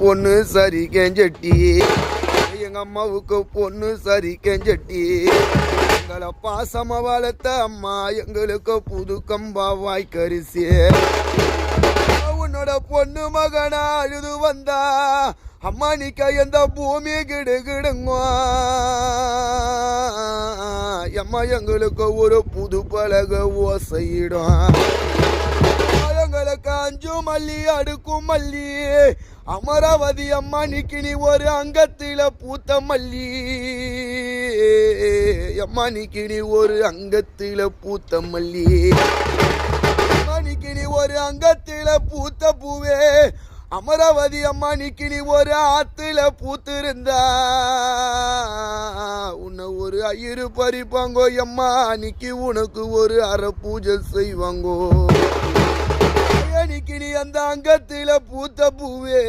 பொண்ணு சரி கெஞ்சட்டி. எங்க அம்மாவுக்கு பொண்ணு சரி கெஞ்சட்டி. எங்களை பாசமா வளர்த்த அம்மா எங்களுக்கு புது கம்பா வாய்க்கரிசி. உன்னோட பொண்ணு மகனா அழுது வந்தா அம்மா நிக்க எந்த பூமி கிடு கிடுங்க. அம்மா எங்களுக்கு ஒரு புது பழக ஓசையிடும். மல்லி அடுக்கும் மல்லி. அமராவதி அம்மா நிக்கினி ஒரு அங்கத்தில பூத்த மல்லி. அம்மா நிக்கினி ஒரு அங்கத்தில பூத்த மல்லி. அம்மா நிக்கினி ஒரு அங்கத்தில பூத்த பூவே. அமராவதி அம்மா நிக்கினி ஒரு ஆத்துல பூத்திருந்தா. உன்னை ஒரு ஐயரு பறிப்பாங்கோ அம்மா அன்னைக்கு உனக்கு ஒரு அரை பூஜை செய்வாங்கோ. அந்த அங்கத்தில பூத்த பூவே.